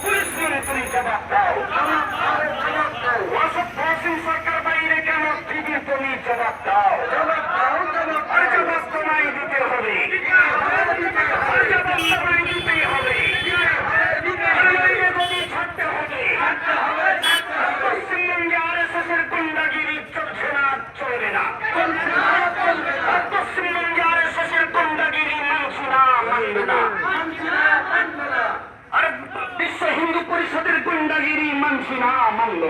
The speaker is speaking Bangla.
Pulis nun, pulis jawab kau. মানবে না আর বিশ্ব হিন্দু পরিষদের গুন্ডাগিরি মানছি না মানলো